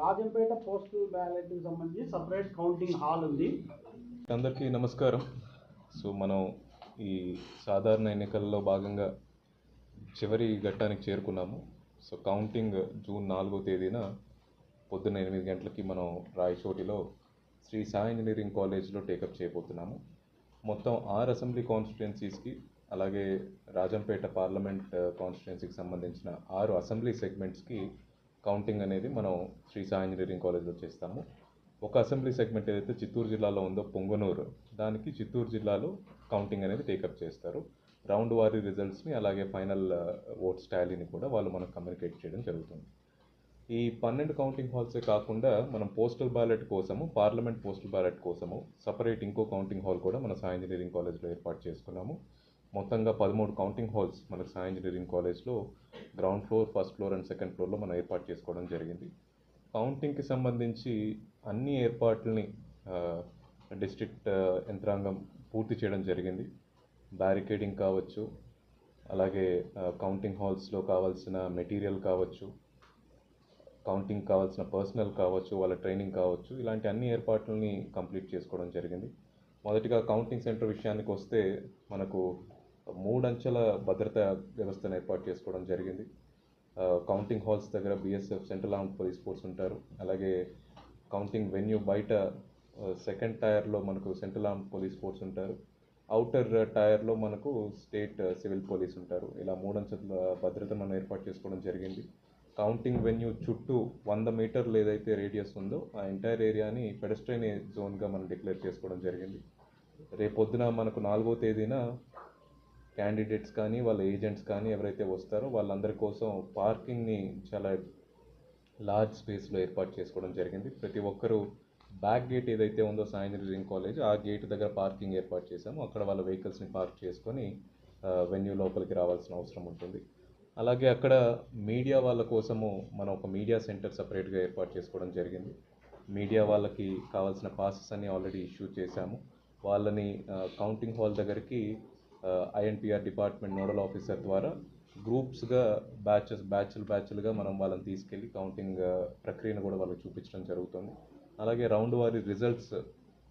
Rajampet postal బ్యాలెట్కి సంబంధించి separate counting hall ఉంది. అందరికీ నమస్కారం. సో మనం ఈ సాధారణ ఎన్నికల్లో భాగంగా చివరి ఘట్టానికి చేరుకున్నాము. సో కౌంటింగ్ జూన్ నాలుగో తేదీన పొద్దున్న ఎనిమిది గంటలకి మనం రాయచోటిలో శ్రీ సాయి ఇంజనీరింగ్ కాలేజ్లో టేకప్ చేయబోతున్నాము. మొత్తం ఆరు అసెంబ్లీ కాన్స్టిట్యుయెన్సీస్కి అలాగే రాజంపేట పార్లమెంట్ కాన్స్టిట్యుయెన్సీకి సంబంధించిన ఆరు అసెంబ్లీ సెగ్మెంట్స్కి కౌంటింగ్ అనేది మనం శ్రీ సాయి ఇంజనీరింగ్ కాలేజ్లో చేస్తాము. ఒక అసెంబ్లీ సెగ్మెంట్ ఏదైతే చిత్తూరు జిల్లాలో ఉందో పొంగనూరు దానికి చిత్తూరు జిల్లాలో కౌంటింగ్ అనేది టేకప్ చేస్తారు. రౌండ్ వారి రిజల్ట్స్ని అలాగే ఫైనల్ ఓట్స్ టాలీని కూడా వాళ్ళు మనకు కమ్యూనికేట్ చేయడం జరుగుతుంది. ఈ పన్నెండు కౌంటింగ్ హాల్సే కాకుండా మనం పోస్టల్ బ్యాలెట్ కోసము పార్లమెంట్ పోస్టల్ బ్యాలెట్ కోసము సపరేట్ ఇంకో కౌంటింగ్ హాల్ కూడా మన సాయి ఇంజనీరింగ్ కాలేజ్లో ఏర్పాటు చేసుకున్నాము. మొత్తంగా పదమూడు కౌంటింగ్ హాల్స్ మనకు సాయి ఇంజనీరింగ్ కాలేజ్లో ground floor first floor and second ఫ్లోర్లో మనం ఏర్పాటు చేసుకోవడం జరిగింది. కౌంటింగ్కి సంబంధించి అన్ని ఏర్పాట్లని డిస్ట్రిక్ట్ యంత్రాంగం పూర్తి చేయడం జరిగింది. బ్యారికేడింగ్ కావచ్చు అలాగే కౌంటింగ్ హాల్స్లో కావాల్సిన మెటీరియల్ కావచ్చు కౌంటింగ్ కావాల్సిన పర్సనల్ కావచ్చు వాళ్ళ ట్రైనింగ్ కావచ్చు ఇలాంటి అన్ని ఏర్పాట్లని కంప్లీట్ చేసుకోవడం జరిగింది. మొదటిగా కౌంటింగ్ సెంటర్ విషయానికి వస్తే మనకు మూడంచెల భద్రతా వ్యవస్థను ఏర్పాటు చేసుకోవడం జరిగింది. కౌంటింగ్ హాల్స్ దగ్గర B S F central arm police force ఉంటారు. అలాగే కౌంటింగ్ వెన్యూ బయట సెకండ్ టైర్లో మనకు సెంట్రల్ ఆర్మ్ పోలీస్ ఫోర్స్ ఉంటారు. అవుటర్ టైర్లో మనకు స్టేట్ సివిల్ పోలీస్ ఉంటారు. ఇలా మూడంచెల భద్రత మనం ఏర్పాటు చేసుకోవడం జరిగింది. కౌంటింగ్ వెన్యూ చుట్టూ వంద మీటర్లు ఏదైతే రేడియస్ ఉందో ఆ ఎంటైర్ ఏరియాని పెడస్ట్రైన్ జోన్గా మనం డిక్లేర్ చేసుకోవడం జరిగింది. రేపొద్దున మనకు నాలుగో తేదీన క్యాండిడేట్స్ కానీ వాళ్ళ ఏజెంట్స్ కానీ ఎవరైతే వస్తారో వాళ్ళందరి కోసం పార్కింగ్ని చాలా లార్జ్ స్పేస్లో ఏర్పాటు చేసుకోవడం జరిగింది. ప్రతి ఒక్కరూ బ్యాక్ గేట్ ఏదైతే ఉందో సాయి ఇంజనీరింగ్ కాలేజ్ ఆ గేట్ దగ్గర పార్కింగ్ ఏర్పాటు చేసాము అక్కడ వాళ్ళ వెహికల్స్ని పార్క్ చేసుకొని వెన్యూ లోపలికి రావాల్సిన అవసరం ఉంటుంది. అలాగే అక్కడ మీడియా వాళ్ళ కోసము మనం ఒక మీడియా సెంటర్ సపరేట్గా ఏర్పాటు చేసుకోవడం జరిగింది. మీడియా వాళ్ళకి కావాల్సిన పాసెస్ అన్ని ఆల్రెడీ ఇష్యూ చేశాము. వాళ్ళని కౌంటింగ్ హాల్ దగ్గరికి I N P R department nodal officer ద్వారా గ్రూప్స్గా బ్యాచెస్ బ్యాచ్లు బ్యాచ్లుగా మనం వాళ్ళని తీసుకెళ్ళి కౌంటింగ్ ప్రక్రియను కూడా వాళ్ళకి చూపించడం జరుగుతుంది. అలాగే రౌండ్ వారి రిజల్ట్స్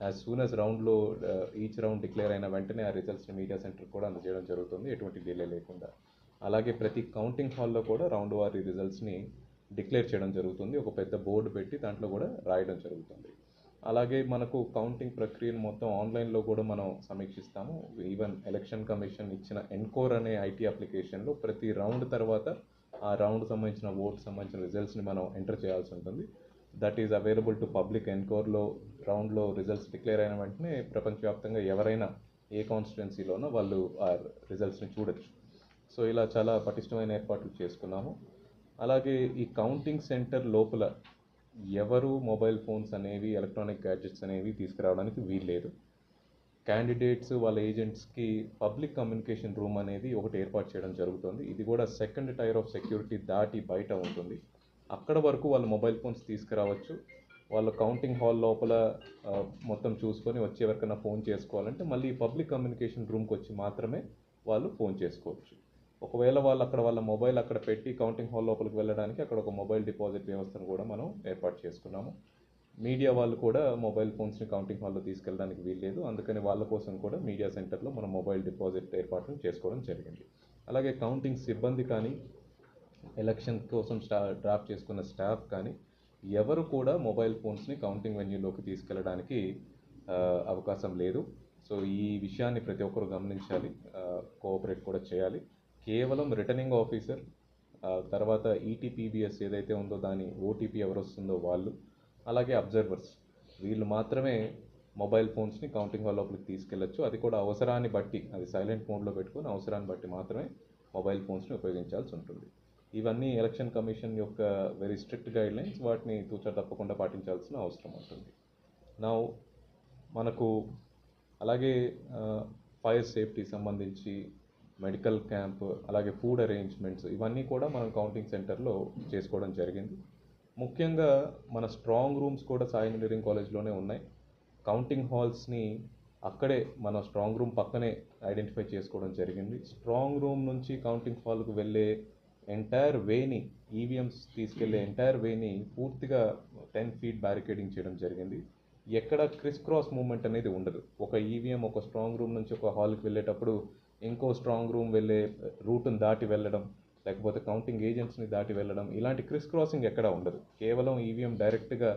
యాజ్ సూన్ యాజ్ రౌండ్లో ఈచ్ రౌండ్ డిక్లేర్ అయిన వెంటనే ఆ రిజల్ట్స్ని మీడియా సెంటర్ కూడా అందజేయడం జరుగుతుంది. ఎటువంటి డిలే లేకుండా. అలాగే ప్రతి కౌంటింగ్ హాల్లో కూడా రౌండ్ వారి రిజల్ట్స్ని డిక్లేర్ చేయడం జరుగుతుంది. ఒక పెద్ద బోర్డు పెట్టి దాంట్లో కూడా రాయడం జరుగుతుంది. అలాగే మనకు కౌంటింగ్ ప్రక్రియను మొత్తం ఆన్లైన్లో కూడా మనం సమీక్షిస్తాము. ఈవెన్ ఎలక్షన్ కమిషన్ ఇచ్చిన ఎన్కోర్ అనే ఐటీ అప్లికేషన్లో ప్రతి రౌండ్ తర్వాత ఆ రౌండ్ సంబంధించిన ఓట్ సంబంధించిన రిజల్ట్స్ని మనం ఎంటర్ చేయాల్సి ఉంటుంది. That is available to public ఎన్కోర్లో రౌండ్లో రిజల్ట్స్ డిక్లేర్ అయిన వెంటనే ప్రపంచవ్యాప్తంగా ఎవరైనా ఏ కాన్స్టిట్యున్సీలోనో వాళ్ళు ఆ రిజల్ట్స్ని చూడొచ్చు. సో ఇలా చాలా పటిష్టమైన ఏర్పాట్లు చేసుకున్నాము. అలాగే ఈ కౌంటింగ్ సెంటర్ లోపల ఎవరు మొబైల్ ఫోన్స్ అనేవి ఎలక్ట్రానిక్ గ్యాడ్జెట్స్ అనేవి తీసుకురావడానికి వీల్లేదు. క్యాండిడేట్స్ వాళ్ళ ఏజెంట్స్కి పబ్లిక్ కమ్యూనికేషన్ రూమ్ అనేది ఒకటి ఏర్పాటు చేయడం జరుగుతుంది. ఇది కూడా సెకండ్ టైర్ ఆఫ్ సెక్యూరిటీ దాటి బయట ఉంటుంది. అక్కడ వరకు వాళ్ళ మొబైల్ ఫోన్స్ తీసుకురావచ్చు. వాళ్ళ కౌంటింగ్ హాల్ లోపల మొత్తం చూసుకొని వచ్చి ఎవరికైనా ఫోన్ చేసుకోవాలంటే మళ్ళీ పబ్లిక్ కమ్యూనికేషన్ రూమ్కి వచ్చి మాత్రమే వాళ్ళు ఫోన్ చేసుకోవచ్చు. ఒకవేళ వాళ్ళు అక్కడ వాళ్ళ మొబైల్ అక్కడ పెట్టి కౌంటింగ్ హాల్ లోపలికి వెళ్ళడానికి అక్కడ ఒక మొబైల్ డిపాజిట్ వ్యవస్థను కూడా మనం ఏర్పాటు చేసుకున్నాము. మీడియా వాళ్ళు కూడా మొబైల్ ఫోన్స్ని కౌంటింగ్ హాల్లో తీసుకెళ్ళడానికి వీల్లేదు. అందుకని వాళ్ళ కోసం కూడా మీడియా సెంటర్లో మనం మొబైల్ డిపాజిట్ ఏర్పాట్లు చేసుకోవడం జరిగింది. అలాగే కౌంటింగ్ సిబ్బంది కానీ ఎలక్షన్ కోసం స్టా డ్రాఫ్ట్ చేసుకున్న స్టాఫ్ కానీ ఎవరు కూడా మొబైల్ ఫోన్స్ని కౌంటింగ్ వెన్యూలోకి తీసుకెళ్ళడానికి అవకాశం లేదు. సో ఈ విషయాన్ని ప్రతి ఒక్కరు గమనించాలి. కోఆపరేట్ కూడా చేయాలి. కేవలం రిటర్నింగ్ ఆఫీసర్ తర్వాత ఈటీపీబీఎస్ ఏదైతే ఉందో దాని ఓటీపీ ఎవరు వస్తుందో వాళ్ళు అలాగే అబ్జర్వర్స్ వీళ్ళు మాత్రమే మొబైల్ ఫోన్స్ని కౌంటింగ్ హాల్ లోపలికి తీసుకెళ్ళచ్చు. అది కూడా అవసరాన్ని బట్టి అది సైలెంట్ మోడ్లో పెట్టుకొని అవసరాన్ని బట్టి మాత్రమే మొబైల్ ఫోన్స్ని ఉపయోగించాల్సి ఉంటుంది. ఇవన్నీ ఎలక్షన్ కమిషన్ యొక్క వెరీ స్ట్రిక్ట్ గైడ్లైన్స్ వాటిని తూచా తప్పకుండా పాటించాల్సిన అవసరం ఉంటుంది. నా మనకు అలాగే ఫైర్ సేఫ్టీ సంబంధించి మెడికల్ క్యాంప్ అలాగే ఫుడ్ అరేంజ్మెంట్స్ ఇవన్నీ కూడా మనం కౌంటింగ్ సెంటర్లో చేసుకోవడం జరిగింది. ముఖ్యంగా మన స్ట్రాంగ్ రూమ్స్ కూడా సాయి ఇంజనీరింగ్ కాలేజ్లోనే ఉన్నాయి. కౌంటింగ్ హాల్స్ని అక్కడే మన స్ట్రాంగ్ రూమ్ పక్కనే ఐడెంటిఫై చేసుకోవడం జరిగింది. స్ట్రాంగ్ రూమ్ నుంచి కౌంటింగ్ హాల్కు వెళ్ళే ఎంటైర్ వేని ఈవీఎంస్ తీసుకెళ్ళే ఎంటైర్ వేని పూర్తిగా టెన్ ఫీట్ బ్యారికేడింగ్ చేయడం జరిగింది. ఎక్కడ క్రిస్ క్రాస్ మూవ్మెంట్ అనేది ఉండదు. ఒక ఈవీఎం ఒక స్ట్రాంగ్ రూమ్ నుంచి ఒక హాల్కి వెళ్ళేటప్పుడు ఇంకో స్ట్రాంగ్ రూమ్ వెళ్ళే రూట్ని దాటి వెళ్ళడం లేకపోతే కౌంటింగ్ ఏజెంట్స్ని దాటి వెళ్ళడం ఇలాంటి క్రిస్ క్రాసింగ్ ఎక్కడా ఉండదు. కేవలం ఈవీఎం డైరెక్ట్గా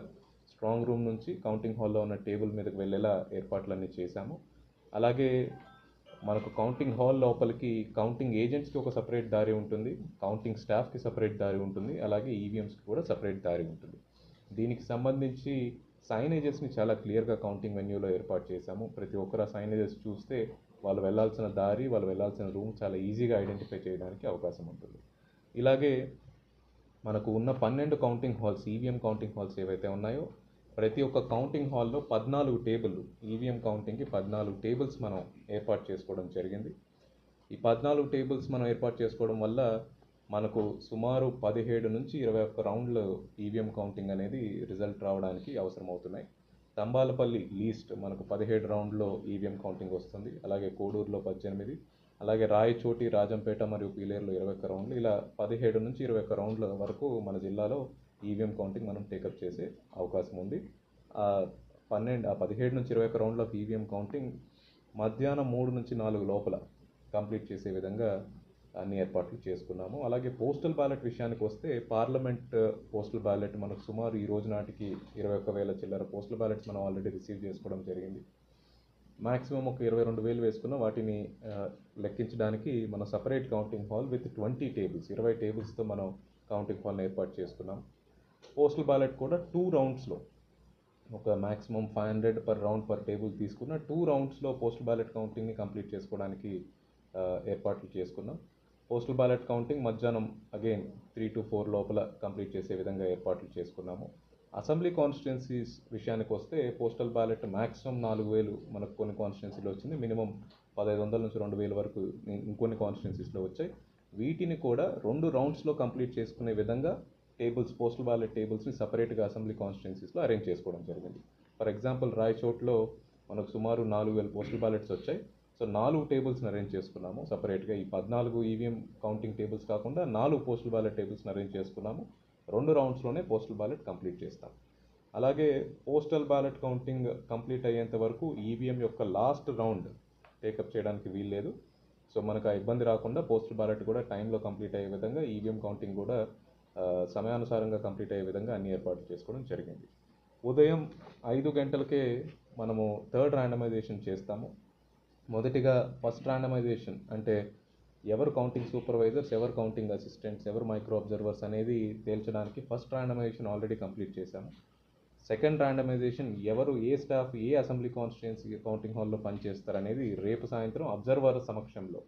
స్ట్రాంగ్ రూమ్ నుంచి కౌంటింగ్ హాల్లో ఉన్న టేబుల్ మీదకి వెళ్ళేలా ఏర్పాట్లన్నీ చేశాము. అలాగే మనకు కౌంటింగ్ హాల్ లోపలికి కౌంటింగ్ ఏజెంట్స్కి ఒక సపరేట్ దారి ఉంటుంది కౌంటింగ్ స్టాఫ్కి సపరేట్ దారి ఉంటుంది అలాగే ఈవీఎంస్కి కూడా సపరేట్ దారి ఉంటుంది. దీనికి సంబంధించి సైనేజెస్ని చాలా క్లియర్గా కౌంటింగ్ వెన్యూలో ఏర్పాటు చేశాము. ప్రతి ఒక్కరు ఆ సైనేజెస్ చూస్తే వాళ్ళు వెళ్ళాల్సిన దారి వాళ్ళు వెళ్ళాల్సిన రూమ్ చాలా ఈజీగా ఐడెంటిఫై చేయడానికి అవకాశం ఉంటుంది. ఇలాగే మనకు ఉన్న పన్నెండు counting halls EVM counting halls ఏవైతే ఉన్నాయో ప్రతి ఒక్క కౌంటింగ్ హాల్లో పద్నాలుగు టేబుల్ ఈవీఎం కౌంటింగ్కి పద్నాలుగు టేబుల్స్ మనం ఏర్పాటు చేసుకోవడం జరిగింది. ఈ పద్నాలుగు టేబుల్స్ మనం ఏర్పాటు చేసుకోవడం వల్ల మనకు సుమారు పదిహేడు నుంచి ఇరవై ఒక్క రౌండ్లు ఈవీఎం కౌంటింగ్ అనేది రిజల్ట్ రావడానికి అవసరం అవుతున్నాయి తంబాలపల్లి లీస్ట్ మనకు పదిహేడు రౌండ్లో ఈవీఎం కౌంటింగ్ వస్తుంది. అలాగే కోడూరులో పద్దెనిమిది అలాగే రాయచోటి రాజంపేట మరియు పీలేరులో ఇరవై ఒక్క రౌండ్లు. ఇలా పదిహేడు నుంచి ఇరవై ఒక్క రౌండ్ల వరకు మన జిల్లాలో ఈవీఎం కౌంటింగ్ మనం టేకప్ చేసే అవకాశం ఉంది. పన్నెండు ఆ పదిహేడు నుంచి ఇరవై ఒక్క రౌండ్ల ఈవీఎం కౌంటింగ్ మధ్యాహ్నం మూడు నుంచి నాలుగు లోపల కంప్లీట్ చేసే విధంగా అన్ని ఏర్పాట్లు చేసుకున్నాము. అలాగే పోస్టల్ బ్యాలెట్ విషయానికి వస్తే పార్లమెంట్ uh, పోస్టల్ బ్యాలెట్ మనకు సుమారు ఈ రోజు నాటికి ఇరవై ఒక్క వేల చిల్లర పోస్టల్ బ్యాలెట్స్ మనం ఆల్రెడీ రిసీవ్ చేసుకోవడం జరిగింది. మ్యాక్సిమం ఒక ఇరవై రెండు వేలు వేసుకున్న వాటిని uh, లెక్కించడానికి మనం separate counting hall with twenty tables ఇరవై టేబుల్స్తో మనం కౌంటింగ్ హాల్ని ఏర్పాటు చేసుకున్నాం. పోస్టల్ బ్యాలెట్ కూడా టూ రౌండ్స్లో ఒక maximum five hundred per round per table తీసుకున్న టూ రౌండ్స్లో పోస్టల్ బ్యాలెట్ కౌంటింగ్ని కంప్లీట్ చేసుకోవడానికి uh, ఏర్పాట్లు చేసుకున్నాం. పోస్టల్ బ్యాలెట్ కౌంటింగ్ మధ్యాహ్నం అగైన్ త్రీ టు ఫోర్ లోపల కంప్లీట్ చేసే విధంగా ఏర్పాట్లు చేసుకున్నాము. అసెంబ్లీ కాన్స్టిట్యున్సీస్ విషయానికి వస్తే పోస్టల్ బ్యాలెట్ మ్యాక్సిమం నాలుగు వేలు మనకు కొన్ని కాన్స్టిట్యున్సీలో వచ్చింది. మినిమం పదహైదు వందల నుంచి రెండు వేల వరకు ఇంకొన్ని కాన్స్టిట్యున్సీస్లో వచ్చాయి. వీటిని కూడా రెండు రౌండ్స్లో కంప్లీట్ చేసుకునే విధంగా టేబుల్స్ పోస్టల్ బ్యాలెట్ టేబుల్స్ని సపరేట్గా అసెంబ్లీ కాన్స్టిట్యున్సీస్లో అరేంజ్ చేసుకోవడం జరిగింది. ఫర్ ఎగ్జాంపుల్ రాయచోట్లో మనకు సుమారు నాలుగు వేల పోస్టల్ బ్యాలెట్స్ వచ్చాయి. సో నాలుగు టేబుల్స్ని అరేంజ్ చేసుకున్నాము సపరేట్గా. ఈ పద్నాలుగు ఈవీఎం కౌంటింగ్ టేబుల్స్ కాకుండా నాలుగు పోస్టల్ బ్యాలెట్ టేబుల్స్ని అరేంజ్ చేసుకున్నాము. రెండు రౌండ్స్లోనే పోస్టల్ బ్యాలెట్ కంప్లీట్ చేస్తాం. అలాగే పోస్టల్ బ్యాలెట్ కౌంటింగ్ కంప్లీట్ అయ్యేంత వరకు ఈవీఎం యొక్క లాస్ట్ రౌండ్ టేకప్ చేయడానికి వీల్లేదు. సో మనకు ఆ ఇబ్బంది రాకుండా పోస్టల్ బ్యాలెట్ కూడా టైంలో కంప్లీట్ అయ్యే విధంగా ఈవీఎం కౌంటింగ్ కూడా సమయానుసారంగా కంప్లీట్ అయ్యే విధంగా అన్ని ఏర్పాట్లు చేసుకోవడం జరిగింది. ఉదయం ఐదు గంటలకే మనము థర్డ్ ర్యాండమైజేషన్ చేస్తాము. మొదటిగా ఫస్ట్ ర్యాండమైజేషన్ అంటే ఎవరు కౌంటింగ్ సూపర్వైజర్స్ ఎవరు కౌంటింగ్ అసిస్టెంట్స్ ఎవరు మైక్రో అబ్జర్వర్స్ అనేది తేల్చడానికి ఫస్ట్ ర్యాండమైజేషన్ ఆల్రెడీ కంప్లీట్ చేశాము. సెకండ్ ర్యాండమైజేషన్ ఎవరు ఏ స్టాఫ్ ఏ అసెంబ్లీ కాన్స్టిట్యున్సీ కౌంటింగ్ హాల్లో పనిచేస్తారు అనేది రేపు సాయంత్రం అబ్జర్వర్ సమక్షంలో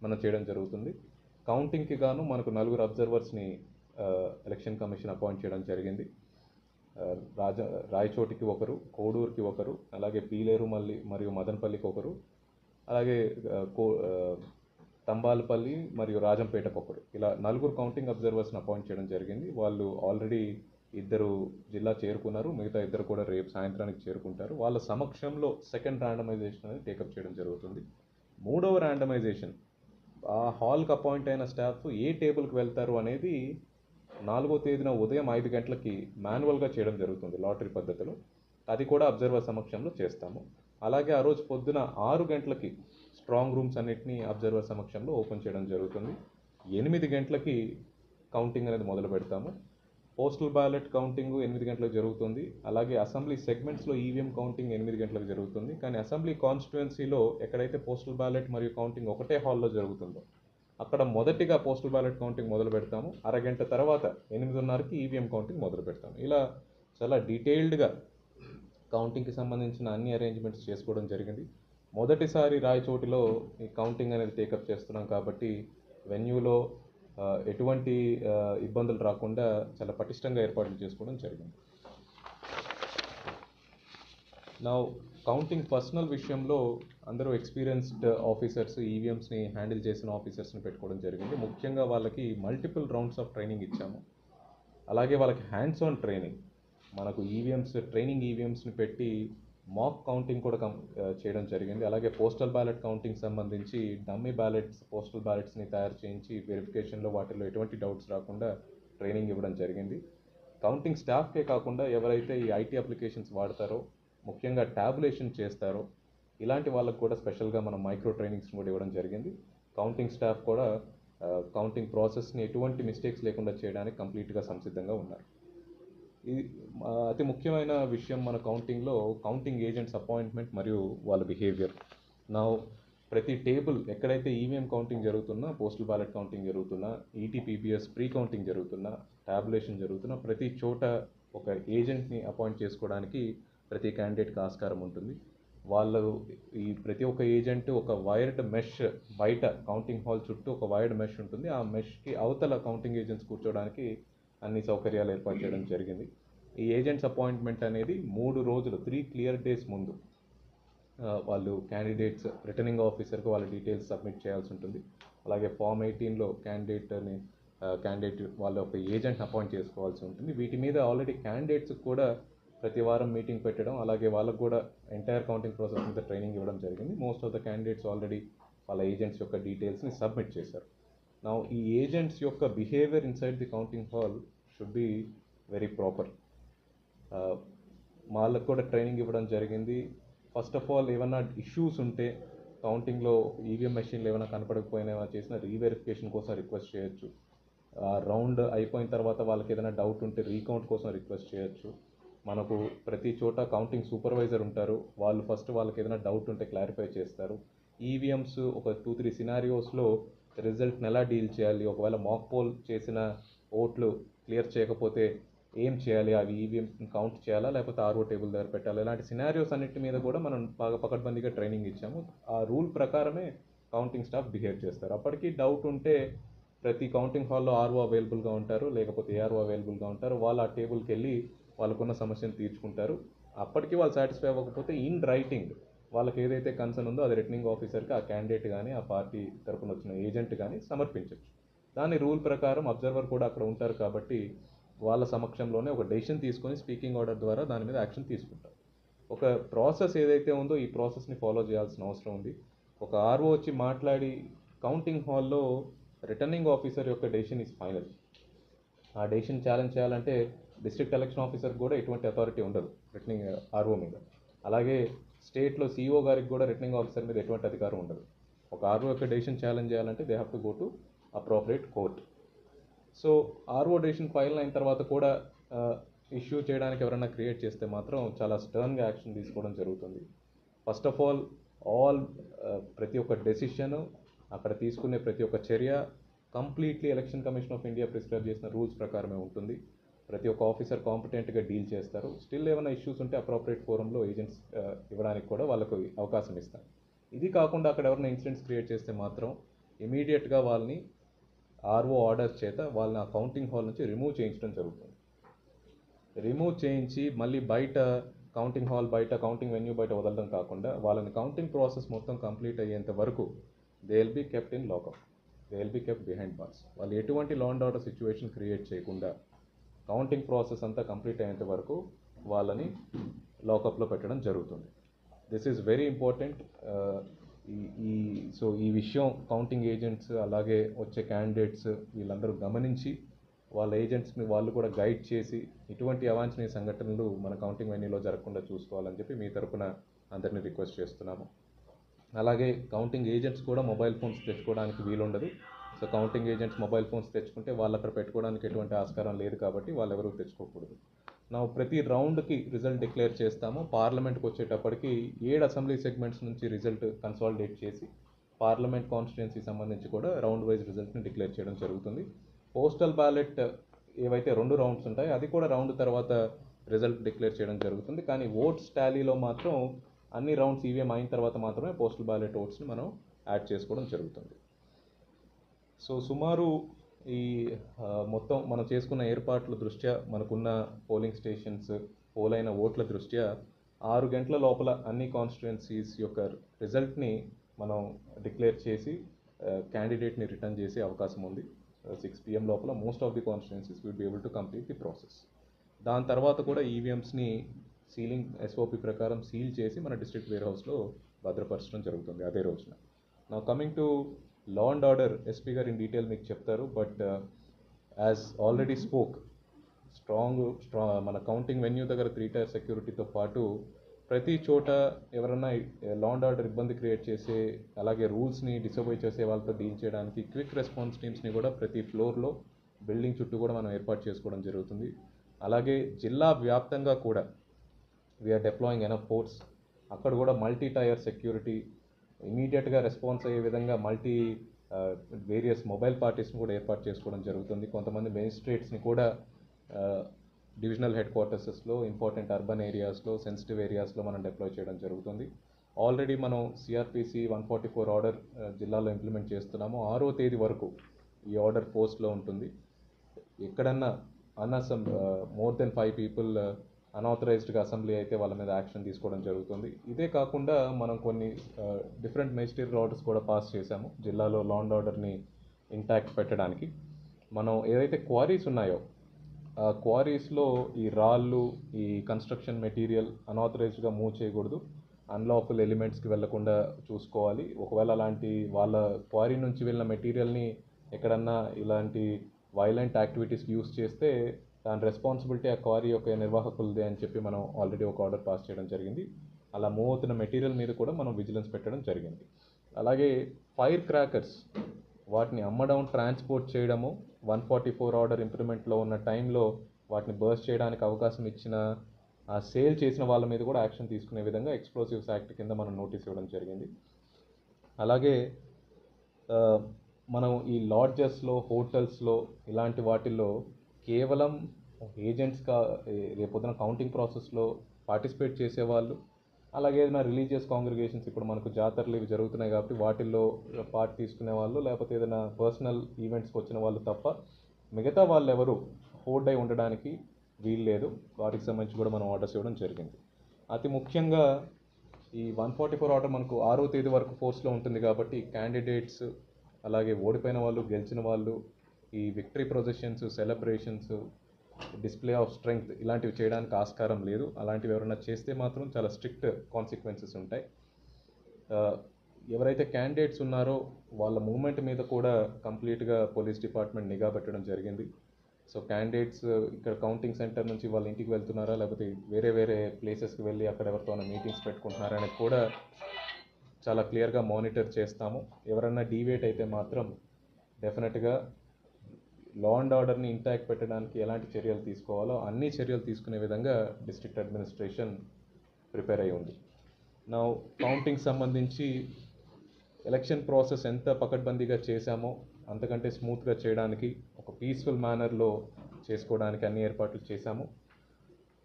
మనం చేయడం జరుగుతుంది. కౌంటింగ్కి గాను మనకు నలుగురు అబ్జర్వర్స్ని ఎలక్షన్ కమిషన్ అపాయింట్ చేయడం జరిగింది. రాజ రాయచోటికి ఒకరు కోడూరుకి ఒకరు అలాగే పీలేరు మళ్ళీ మరియు మదనపల్లికి ఒకరు అలాగే కో తంబాలపల్లి మరియు రాజంపేటకు ఒకరు ఇలా నలుగురు కౌంటింగ్ అబ్జర్వర్స్ని అపాయింట్ చేయడం జరిగింది. వాళ్ళు ఆల్రెడీ ఇద్దరు జిల్లా చేరుకున్నారు. మిగతా ఇద్దరు కూడా రేపు సాయంత్రానికి చేరుకుంటారు. వాళ్ళ సమక్షంలో సెకండ్ ర్యాండమైజేషన్ అనేది టేకప్ చేయడం జరుగుతుంది. మూడవ ర్యాండమైజేషన్ ఆ హాల్కి అపాయింట్ అయిన స్టాఫ్ ఏ టేబుల్కి వెళ్తారు అనేది నాలుగో తేదీన ఉదయం ఐదు గంటలకి మాన్యువల్గా చేయడం జరుగుతుంది లాటరీ పద్ధతిలో. అది కూడా అబ్జర్వర్ సమక్షంలో చేస్తాము. అలాగే ఆ రోజు పొద్దున ఆరు గంటలకి స్ట్రాంగ్ రూమ్స్ అన్నిటిని అబ్జర్వర్ సమక్షంలో ఓపెన్ చేయడం జరుగుతుంది. ఎనిమిది గంటలకి కౌంటింగ్ అనేది మొదలు పెడతాము. పోస్టల్ బ్యాలెట్ కౌంటింగ్ ఎనిమిది గంటలకు జరుగుతుంది. అలాగే అసెంబ్లీ సెగ్మెంట్స్లో ఈవీఎం కౌంటింగ్ ఎనిమిది గంటలకు జరుగుతుంది. కానీ అసెంబ్లీ కాన్స్టిట్యుయెన్సీలో ఎక్కడైతే పోస్టల్ బ్యాలెట్ మరియు కౌంటింగ్ ఒకటే హాల్లో జరుగుతుందో అక్కడ మొదటిగా పోస్టల్ బ్యాలెట్ కౌంటింగ్ మొదలు పెడతాము. అరగంట తర్వాత ఎనిమిదిన్నరకి ఈవీఎం కౌంటింగ్ మొదలు పెడతాము. ఇలా చాలా డీటెయిల్డ్గా కౌంటింగ్కి సంబంధించిన అన్ని అరేంజ్మెంట్స్ చేసుకోవడం జరిగింది. మొదటిసారి రాయచోటిలో ఈ కౌంటింగ్ అనేది టేకప్ చేస్తున్నాం కాబట్టి వెన్యూలో ఎటువంటి ఇబ్బందులు రాకుండా చాలా పటిష్టంగా ఏర్పాట్లు చేసుకోవడం జరిగింది. నా కౌంటింగ్ పర్సనల్ విషయంలో అందరూ ఎక్స్పీరియన్స్డ్ ఆఫీసర్స్ ఈవీఎంస్ని హ్యాండిల్ చేసిన ఆఫీసర్స్ని పెట్టుకోవడం జరిగింది. ముఖ్యంగా వాళ్ళకి మల్టిపుల్ రౌండ్స్ ఆఫ్ ట్రైనింగ్ ఇచ్చాము. అలాగే వాళ్ళకి హ్యాండ్స్ ఆన్ ట్రైనింగ్ మనకు ఈవీఎంస్ ట్రైనింగ్ ఈవీఎంస్ని పెట్టి మాక్ కౌంటింగ్ కూడా కం చేయడం జరిగింది. అలాగే పోస్టల్ బ్యాలెట్ కౌంటింగ్ సంబంధించి డమ్మీ బ్యాలెట్స్ పోస్టల్ బ్యాలెట్స్ని తయారు చేయించి వెరిఫికేషన్లో వాటిలో ఎటువంటి డౌట్స్ రాకుండా ట్రైనింగ్ ఇవ్వడం జరిగింది. కౌంటింగ్ స్టాఫ్కే కాకుండా ఎవరైతే ఈ ఐటీ అప్లికేషన్స్ వాడతారో ముఖ్యంగా ట్యాబులేషన్ చేస్తారో ఇలాంటి వాళ్ళకు కూడా స్పెషల్గా మనం మైక్రో ట్రైనింగ్స్ కూడా ఇవ్వడం జరిగింది. కౌంటింగ్ స్టాఫ్ కూడా కౌంటింగ్ ప్రాసెస్ని ఎటువంటి మిస్టేక్స్ లేకుండా చేయడానికి కంప్లీట్గా సంసిద్ధంగా ఉన్నారు. అతి ముఖ్యమైన విషయం మన కౌంటింగ్లో కౌంటింగ్ ఏజెంట్స్ అపాయింట్మెంట్ మరియు వాళ్ళ బిహేవియర్. నా ప్రతి టేబుల్ ఎక్కడైతే ఈవీఎం కౌంటింగ్ జరుగుతున్నా పోస్టల్ బ్యాలెట్ కౌంటింగ్ జరుగుతున్నా ఈటీపీబీఎస్ ప్రీ కౌంటింగ్ జరుగుతున్నా ట్యాబులేషన్ జరుగుతున్నా ప్రతి చోట ఒక ఏజెంట్ని అపాయింట్ చేసుకోవడానికి ప్రతి క్యాండిడేట్కి ఆస్కారం ఉంటుంది. వాళ్ళు ఈ ప్రతి ఒక్క ఏజెంట్ ఒక వైర్డ్ మెష్ బయట కౌంటింగ్ హాల్ చుట్టూ ఒక వైర్డ్ మెష్ ఉంటుంది. ఆ మెష్కి అవతల కౌంటింగ్ ఏజెంట్స్ కూర్చోడానికి అన్ని సౌకర్యాలు ఏర్పాటు చేయడం జరిగింది. ఈ ఏజెంట్స్ అపాయింట్మెంట్ అనేది మూడు రోజులు త్రీ క్లియర్ డేస్ ముందు వాళ్ళు క్యాండిడేట్స్ రిటర్నింగ్ ఆఫీసర్కి వాళ్ళ డీటెయిల్స్ సబ్మిట్ చేయాల్సి ఉంటుంది. అలాగే ఫామ్ ఎయిటీన్లో క్యాండిడేట్ని క్యాండిడేట్ వాళ్ళ ఒక ఏజెంట్ని అపాయింట్ చేసుకోవాల్సి ఉంటుంది. వీటి మీద ఆల్రెడీ క్యాండిడేట్స్ కూడా ప్రతి వారం మీటింగ్ పెట్టడం అలాగే వాళ్ళకు కూడా ఎంటైర్ కౌంటింగ్ ప్రాసెస్ మీద ట్రైనింగ్ ఇవ్వడం జరిగింది. Most of the candidates already వాళ్ళ ఏజెంట్స్ యొక్క డీటెయిల్స్ని సబ్మిట్ చేశారు. నా ఈ ఏజెంట్స్ యొక్క behaviour inside the counting hall should be very proper వాళ్ళకు కూడా ట్రైనింగ్ ఇవ్వడం జరిగింది. ఫస్ట్ ఆఫ్ ఆల్ ఏమైనా ఇష్యూస్ ఉంటే కౌంటింగ్లో ఈవీఎం మెషిన్లు ఏమైనా కనపడకపోయినా ఏమైనా చేసిన రీవెరిఫికేషన్ కోసం రిక్వెస్ట్ చేయొచ్చు. ఆ రౌండ్ అయిపోయిన తర్వాత వాళ్ళకి ఏదైనా డౌట్ ఉంటే రీకౌంట్ కోసం రిక్వెస్ట్ చేయొచ్చు. మనకు ప్రతి చోట కౌంటింగ్ సూపర్వైజర్ ఉంటారు. వాళ్ళు ఫస్ట్ వాళ్ళకి ఏదైనా డౌట్ ఉంటే క్లారిఫై చేస్తారు. ఈవీఎంస్ ఒక టూ త్రీ సినారియోస్లో రిజల్ట్ని ఎలా డీల్ చేయాలి? ఒకవేళ మాక్ పోల్ చేసిన ఓట్లు క్లియర్ చేయకపోతే ఏం చేయాలి? అవి ఈవీఎం కౌంట్ చేయాలా? లేకపోతే ఆర్ఓ టేబుల్ దగ్గర పెట్టాలి? ఇలాంటి సినారియోస్ అన్నిటి మీద కూడా మనం బాగా పకడ్బందీగా ట్రైనింగ్ ఇచ్చాము. ఆ రూల్ ప్రకారమే కౌంటింగ్ స్టాఫ్ బిహేవ్ చేస్తారు. అప్పటికి డౌట్ ఉంటే ప్రతి కౌంటింగ్ హాల్లో ఆర్ఓ అవైలబుల్గా ఉంటారు. లేకపోతే ఏఆర్ఓ అవైలబుల్గా ఉంటారు. వాళ్ళు ఆ టేబుల్కి వెళ్ళి వాళ్ళకున్న సమస్యను తీర్చుకుంటారు. అప్పటికి వాళ్ళు సాటిస్ఫై అవ్వకపోతే ఇన్ రైటింగ్ వాళ్ళకి ఏదైతే కన్సర్న్ ఉందో అది రిటర్నింగ్ ఆఫీసర్కి ఆ క్యాండిడేట్ కానీ ఆ పార్టీ తరపున వచ్చిన ఏజెంట్ కానీ సమర్పించవచ్చు దాని రూల్ ప్రకారం అబ్జర్వర్ కూడా అక్కడ ఉంటారు కాబట్టి వాళ్ళ సమక్షంలోనే ఒక డెసిషన్ తీసుకొని స్పీకింగ్ ఆర్డర్ ద్వారా దాని మీద యాక్షన్ తీసుకుంటారు. ఒక ప్రాసెస్ ఏదైతే ఉందో ఈ ప్రాసెస్ని ఫాలో చేయాల్సిన అవసరం ఉంది. ఒక ఆర్ఓ వచ్చి మాట్లాడి కౌంటింగ్ హాల్లో రిటర్నింగ్ ఆఫీసర్ యొక్క డెసిషన్ ఈజ్ ఫైనల్ ఆ డెసిషన్ ఛాలెంజ్ చేయాలంటే డిస్ట్రిక్ట్ ఎలక్షన్ ఆఫీసర్ కూడా ఎటువంటి అథారిటీ ఉండదు రిటర్నింగ్ ఆర్ఓ మీద. అలాగే స్టేట్లో సీఓ గారికి కూడా రిటర్నింగ్ ఆఫీసర్ మీద ఎటువంటి అధికారం ఉండదు. ఒక ఆర్ఓ యొక్క డెసిషన్ ఛాలెంజ్ చేయాలంటే they have to go to appropriate court so RO decision file అయిన తర్వాత కూడా ఇష్యూ చేయడానికి ఎవరైనా క్రియేట్ చేస్తే మాత్రం చాలా స్టర్న్గా యాక్షన్ తీసుకోవడం జరుగుతుంది. ఫస్ట్ ఆఫ్ ఆల్ ఆల్ ప్రతి ఒక్క డెసిషన్ అక్కడ తీసుకునే ప్రతి ఒక్క చర్య completely election commission of India prescribe చేసిన రూల్స్ ప్రకారమే ఉంటుంది. ప్రతి ఒక్క ఆఫీసర్ కాంపిటెంట్గా డీల్ చేస్తారు. స్టిల్ ఏమైనా ఇష్యూస్ ఉంటే అప్రోప్రియేట్ ఫోరంలో ఏజెంట్స్ ఇవ్వడానికి కూడా వాళ్ళకు అవకాశం ఇస్తారు. ఇది కాకుండా అక్కడ ఎవరైనా ఇన్సిడెంట్స్ క్రియేట్ చేస్తే మాత్రం ఇమీడియట్గా వాళ్ళని ఆర్ఓ ఆర్డర్స్ చేత వాళ్ళని ఆ కౌంటింగ్ హాల్ నుంచి రిమూవ్ చేయించడం జరుగుతుంది. రిమూవ్ చేయించి మళ్ళీ బయట కౌంటింగ్ హాల్ బయట కౌంటింగ్ వెన్యూ బయట వదలడం కాకుండా వాళ్ళని కౌంటింగ్ ప్రాసెస్ మొత్తం కంప్లీట్ అయ్యేంత వరకు they will be kept in lockup they will be kept behind bars వాళ్ళు ఎటువంటి law and order situation create చేయకుండా కౌంటింగ్ ప్రాసెస్ అంతా కంప్లీట్ అయ్యేంత వరకు వాళ్ళని లాకప్లో పెట్టడం జరుగుతుంది. దిస్ ఈజ్ వెరీ ఇంపార్టెంట్ ఈ ఈ సో ఈ విషయం కౌంటింగ్ ఏజెంట్స్ అలాగే వచ్చే క్యాండిడేట్స్ వీళ్ళందరూ గమనించి వాళ్ళ ఏజెంట్స్ని వాళ్ళు కూడా గైడ్ చేసి ఇటువంటి అవాంఛనీయ సంఘటనలు మన కౌంటింగ్ వెన్యూలో జరగకుండా చూసుకోవాలని చెప్పి మీ తరపున అందరినీ రిక్వెస్ట్ చేస్తున్నాము. అలాగే కౌంటింగ్ ఏజెంట్స్ కూడా మొబైల్ ఫోన్స్ తెచ్చుకోవడానికి వీలుండదు. So counting agents mobile phones తెచ్చుకుంటే వాళ్ళు అక్కడ పెట్టుకోవడానికి ఎటువంటి ఆస్కారం లేదు కాబట్టి వాళ్ళు ఎవరు తెచ్చుకోకూడదు. నా ప్రతి రౌండ్కి రిజల్ట్ డిక్లేర్ చేస్తాము. పార్లమెంట్కి వచ్చేటప్పటికి ఏడు అసెంబ్లీ సెగ్మెంట్స్ నుంచి రిజల్ట్ కన్సాలిడేట్ చేసి పార్లమెంట్ కాన్స్టిట్యున్సీ సంబంధించి కూడా రౌండ్ వైజ్ రిజల్ట్ని డిక్లేర్ చేయడం జరుగుతుంది. పోస్టల్ బ్యాలెట్ ఏవైతే రెండు రౌండ్స్ ఉంటాయో అది కూడా రౌండ్ తర్వాత రిజల్ట్ డిక్లేర్ చేయడం జరుగుతుంది. కానీ ఓట్స్ టాలీలో మాత్రం అన్ని రౌండ్స్ ఈవీఎం అయిన తర్వాత మాత్రమే పోస్టల్ బ్యాలెట్ ఓట్స్ని మనం యాడ్ చేసుకోవడం జరుగుతుంది. సో సుమారు ఈ మొత్తం మనం చేసుకున్న ఏర్పాట్ల దృష్ట్యా మనకున్న పోలింగ్ స్టేషన్స్ పోలైన ఓట్ల దృష్ట్యా ఆరు గంటల లోపల అన్ని కాన్స్టిట్యుయెన్సీస్ యొక్క రిజల్ట్ని మనం డిక్లేర్ చేసి క్యాండిడేట్ని రిటర్న్ చేసే అవకాశం ఉంది. సిక్స్ పిఎం లోపల most of the constituencies will be able to complete the process దాని తర్వాత కూడా ఈవీఎంస్ని సీలింగ్ ఎస్ఓపి ప్రకారం సీల్ చేసి మన డిస్ట్రిక్ట్ వేర్ హౌస్లో భద్రపరచడం జరుగుతుంది అదే రోజున. నా coming to law and order SP గారు ఇన్ డీటెయిల్ మీకు చెప్తారు but as already spoke strong straw మన కౌంటింగ్ వెన్యూ దగ్గర త్రీ టైర్ సెక్యూరిటీతో పాటు ప్రతి చోట ఎవరైనా లా అండ్ ఆర్డర్ ఇబ్బంది క్రియేట్ చేసే అలాగే రూల్స్ని డిసోబై చేసే వాళ్ళతో డీల్ చేయడానికి క్విక్ రెస్పాన్స్ టీమ్స్ని కూడా ప్రతి ఫ్లోర్లో బిల్డింగ్ చుట్టూ కూడా మనం ఏర్పాటు చేసుకోవడం జరుగుతుంది. అలాగే జిల్లా వ్యాప్తంగా కూడా వీఆర్ డెప్లాయింగ్ ఎనఫ్ ఫోర్స్ అక్కడ కూడా మల్టీ టైర్ సెక్యూరిటీ ఇమీడియట్గా రెస్పాన్స్ అయ్యే విధంగా మల్టీ వేరియస్ మొబైల్ పార్టీస్ని కూడా ఏర్పాటు చేసుకోవడం జరుగుతుంది. కొంతమంది మేజిస్ట్రేట్స్ని కూడా డివిజనల్ హెడ్ క్వార్టర్సెస్లో ఇంపార్టెంట్ అర్బన్ ఏరియాస్లో సెన్సిటివ్ ఏరియాస్లో మనం డిప్లాయ్ చేయడం జరుగుతుంది. ఆల్రెడీ మనం CrPC one forty four order జిల్లాలో ఇంప్లిమెంట్ చేస్తున్నాము. ఆరో తేదీ వరకు ఈ ఆర్డర్ పోస్ట్లో ఉంటుంది. ఎక్కడన్నా అన్అసెంబ్ మోర్ దెన్ ఫైవ్ పీపుల్ అన్ఆథరైజ్డ్గా అసెంబ్లీ అయితే వాళ్ళ మీద యాక్షన్ తీసుకోవడం జరుగుతుంది. ఇదే కాకుండా మనం కొన్ని డిఫరెంట్ మెజిస్ట్రియల్ ఆర్డర్స్ కూడా పాస్ చేశాము. జిల్లాలో లా అండ్ ఆర్డర్ని ఇంటాక్ట్ పెట్టడానికి. మనం ఏదైతే క్వారీస్ ఉన్నాయో ఆ క్వారీస్లో ఈ రాళ్ళు ఈ కన్స్ట్రక్షన్ మెటీరియల్ అన్ఆథరైజ్డ్గా మూవ్ చేయకూడదు. అన్లాఫుల్ ఎలిమెంట్స్కి వెళ్ళకుండా చూసుకోవాలి. ఒకవేళ అలాంటి వాళ్ళ క్వారీ నుంచి వెళ్ళిన మెటీరియల్ని ఎక్కడన్నా ఇలాంటి వైలెంట్ యాక్టివిటీస్కి యూస్ చేస్తే దాని రెస్పాన్సిబిలిటీ ఆ క్వారీ యొక్క నిర్వాహకులదే అని చెప్పి మనం ఆల్రెడీ ఒక ఆర్డర్ పాస్ చేయడం జరిగింది. అలా మూవ్ అవుతున్న మెటీరియల్ మీద కూడా మనం విజిలెన్స్ పెట్టడం జరిగింది. అలాగే ఫైర్ క్రాకర్స్ వాటిని అమ్మడం ట్రాన్స్పోర్ట్ చేయడము వన్ ఫార్టీ ఫోర్ ఆర్డర్ ఇంప్లిమెంట్లో ఉన్న టైంలో వాటిని బర్స్ట్ చేయడానికి అవకాశం ఇచ్చిన ఆ సేల్ చేసిన వాళ్ళ మీద కూడా యాక్షన్ తీసుకునే విధంగా ఎక్స్ప్లోసివ్స్ యాక్ట్ కింద మనం నోటీస్ ఇవ్వడం జరిగింది. అలాగే మనం ఈ లాడ్జెస్లో హోటల్స్లో ఇలాంటి వాటిల్లో కేవలం ఏజెంట్స్గా రేపొద్దున కౌంటింగ్ ప్రాసెస్లో పార్టిసిపేట్ చేసేవాళ్ళు. అలాగే ఏదైనా రిలీజియస్ కాంగ్రిగేషన్స్ ఇప్పుడు మనకు జాతరలు ఇవి జరుగుతున్నాయి కాబట్టి వాటిల్లో పార్ట్ తీసుకునే వాళ్ళు లేకపోతే ఏదైనా పర్సనల్ ఈవెంట్స్కి వచ్చిన వాళ్ళు తప్ప మిగతా వాళ్ళు ఎవరు హోల్డ్ అయి ఉండడానికి వీలు లేదు. వాటికి సంబంధించి కూడా మనం ఆర్డర్స్ ఇవ్వడం జరిగింది. అతి ముఖ్యంగా ఈ వన్ ఫార్టీ ఫోర్ ఆర్డర్ మనకు ఆరో తేదీ వరకు ఫోర్స్లో ఉంటుంది కాబట్టి క్యాండిడేట్స్ అలాగే ఓడిపోయిన వాళ్ళు గెలిచిన వాళ్ళు ఈ victory processions celebrations display of strength ఇలాంటివి చేయడానికి ఆస్కారం లేదు. అలాంటివి ఎవరైనా చేస్తే మాత్రం చాలా స్ట్రిక్ట్ కాన్సిక్వెన్సెస్ ఉంటాయి. ఎవరైతే క్యాండిడేట్స్ ఉన్నారో వాళ్ళ మూమెంట్ మీద కూడా కంప్లీట్గా పోలీస్ డిపార్ట్మెంట్ నిఘా పెట్టడం జరిగింది. సో క్యాండిడేట్స్ uh, ఇక్కడ కౌంటింగ్ సెంటర్ నుంచి వాళ్ళ ఇంటికి వెళ్తున్నారా? లేకపోతే వేరే వేరే ప్లేసెస్కి వెళ్ళి అక్కడ ఎవరితోనైనా మీటింగ్స్ పెట్టుకుంటున్నారా అనేది కూడా చాలా క్లియర్గా మానిటర్ చేస్తాము. ఎవరన్నా డీవేట్ అయితే మాత్రం డెఫినెట్గా లా అండ్ ఆర్డర్ని ఇంటాక్ట్ పెట్టడానికి ఎలాంటి చర్యలు తీసుకోవాలో అన్ని చర్యలు తీసుకునే విధంగా డిస్ట్రిక్ట్ అడ్మినిస్ట్రేషన్ ప్రిపేర్ అయి ఉంది. నా కౌంటింగ్ సంబంధించి ఎలక్షన్ ప్రాసెస్ ఎంత పకడ్బందీగా చేశామో అంతకంటే స్మూత్గా చేయడానికి ఒక పీస్ఫుల్ మేనర్లో చేసుకోవడానికి అన్ని ఏర్పాట్లు చేశాము.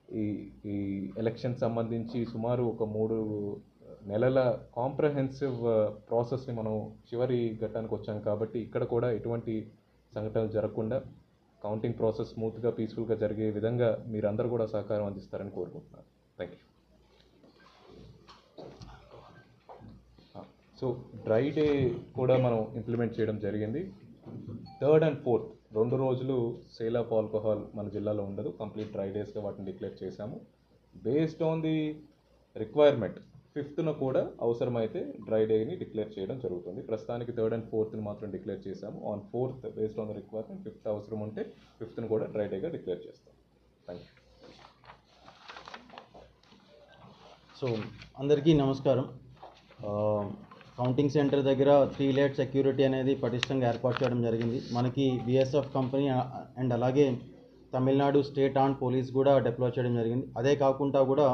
ఈ ఈ ఎలక్షన్ సంబంధించి సుమారు ఒక మూడు నెలల కాంప్రహెన్సివ్ ప్రాసెస్ని uh, మనం చివరి ఘట్టానికి వచ్చాం కాబట్టి ఇక్కడ కూడా ఎటువంటి సంఘటనలు జరగకుండా కౌంటింగ్ ప్రాసెస్ స్మూత్గా పీస్ఫుల్గా జరిగే విధంగా మీరందరూ కూడా సహకారం అందిస్తారని కోరుకుంటున్నాను. Thank you so dry day కూడా మనం ఇంప్లిమెంట్ చేయడం జరిగింది. థర్డ్ అండ్ ఫోర్త్ రెండు రోజులు సేల్ ఆఫ్ ఆల్కహాల్ మన జిల్లాలో ఉండదు. కంప్లీట్ డ్రై డేస్గా వాటిని డిక్లేర్ చేశాము. బేస్డ్ ఆన్ ది రిక్వైర్మెంట్ ఫిఫ్త్న కూడా అవసరమైతే డ్రై డేని డిక్లేర్ చేయడం జరుగుతుంది. ప్రస్తుతానికి థర్డ్ అండ్ ఫోర్త్ని మాత్రం డిక్లేర్ చేశాము. On fourth based on the requirement fifth అవసరం ఉంటే ఫిఫ్త్ను కూడా డ్రై డేగా డిక్లేర్ చేస్తాం. Thank you. సో అందరికీ నమస్కారం. కౌంటింగ్ సెంటర్ దగ్గర త్రీ లేట్ సెక్యూరిటీ అనేది పటిష్టంగా ఏర్పాటు చేయడం జరిగింది. మనకి బిఎస్ఎఫ్ కంపెనీ అండ్ అలాగే తమిళనాడు స్టేట్ ఆన్ పోలీస్ కూడా డిప్లాయ్ చేయడం జరిగింది. అదే కాకుండా కూడా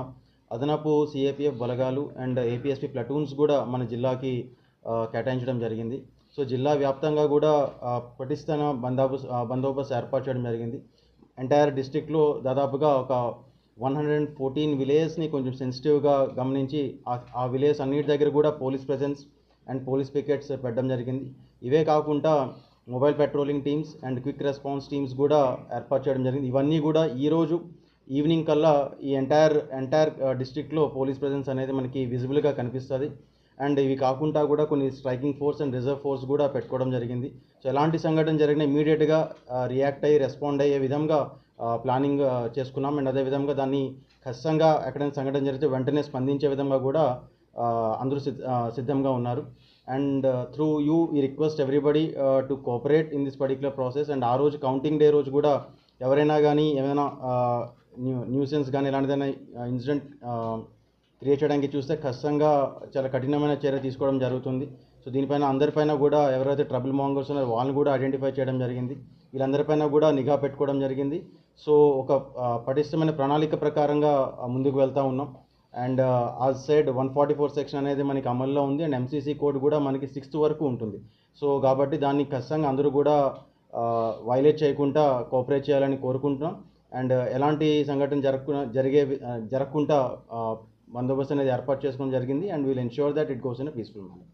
అదనపు సిఏపిఎఫ్ బలగాలు అండ్ ఏపీఎస్పీ ప్లటూన్స్ కూడా మన జిల్లాకి కేటాయించడం జరిగింది. సో జిల్లా వ్యాప్తంగా కూడా పటిష్టన పటిష్టమైన బందోబస్తు బందోబస్తు ఏర్పాటు చేయడం జరిగింది. ఎంటైర్ డిస్టిక్లో దాదాపుగా ఒక వన్ హండ్రెడ్ అండ్ ఫోర్టీన్ విలేజ్ని కొంచెం సెన్సిటివ్గా గమనించి ఆ- విలేజ్ అన్నిటి దగ్గర కూడా police presence and police pickets పెట్టడం జరిగింది. ఇవే కాకుండా mobile patrolling teams and quick response teams కూడా ఏర్పాటు చేయడం జరిగింది. ఇవన్నీ కూడా ఈరోజు ఈవినింగ్ కల్లా ఈ ఎంటైర్ ఎంటైర్ డిస్ట్రిక్ట్లో పోలీస్ ప్రెజెన్స్ అనేది మనకి విజిబుల్గా కనిపిస్తుంది. అండ్ ఇవి కాకుండా కూడా కొన్ని striking force and reserve force కూడా పెట్టుకోవడం జరిగింది. సో ఎలాంటి సంఘటన జరిగినా ఇమీడియట్గా రియాక్ట్ అయ్యి రెస్పాండ్ అయ్యే విధంగా ప్లానింగ్ చేసుకున్నాం. అండ్ అదేవిధంగా దాన్ని ఖచ్చితంగా ఎక్కడైనా సంఘటన జరిగితే వెంటనే స్పందించే విధంగా కూడా అందరూ సిద్ధ సిద్ధంగా ఉన్నారు. And through you we request everybody to cooperate in this particular process. And ఆ రోజు కౌంటింగ్ డే రోజు కూడా ఎవరైనా కానీ ఏమైనా న్యూ న్యూసెన్స్ కానీ ఇలాంటిదైనా ఇన్సిడెంట్ క్రియేట్ చేయడానికి చూస్తే ఖచ్చితంగా చాలా కఠినమైన చర్య తీసుకోవడం జరుగుతుంది. సో దీనిపైన అందరిపైన కూడా ఎవరైతే ట్రబుల్ మాంగర్స్ ఉన్నారో వాళ్ళని కూడా ఐడెంటిఫై చేయడం జరిగింది. వీళ్ళందరిపైన కూడా నిఘా పెట్టుకోవడం జరిగింది. సో ఒక పటిష్టమైన ప్రణాళిక ప్రకారంగా ముందుకు వెళ్తూ ఉన్నాం. అండ్ ఆ side one forty four section అనేది మనకి అమల్లో ఉంది. అండ్ ఎంసీసీ కోడ్ కూడా మనకి సిక్స్త్ వరకు ఉంటుంది. సో కాబట్టి దాన్ని ఖచ్చితంగా అందరూ కూడా వైలేట్ చేయకుండా కోఆపరేట్ చేయాలని కోరుకుంటున్నాం. అండ్ ఎలాంటి సంఘటన జరగకుండా జరిగే జరగకుండా బందోబస్తు అనేది ఏర్పాటు చేసుకోవడం జరిగింది. And we'll ensure that it goes in peaceful manner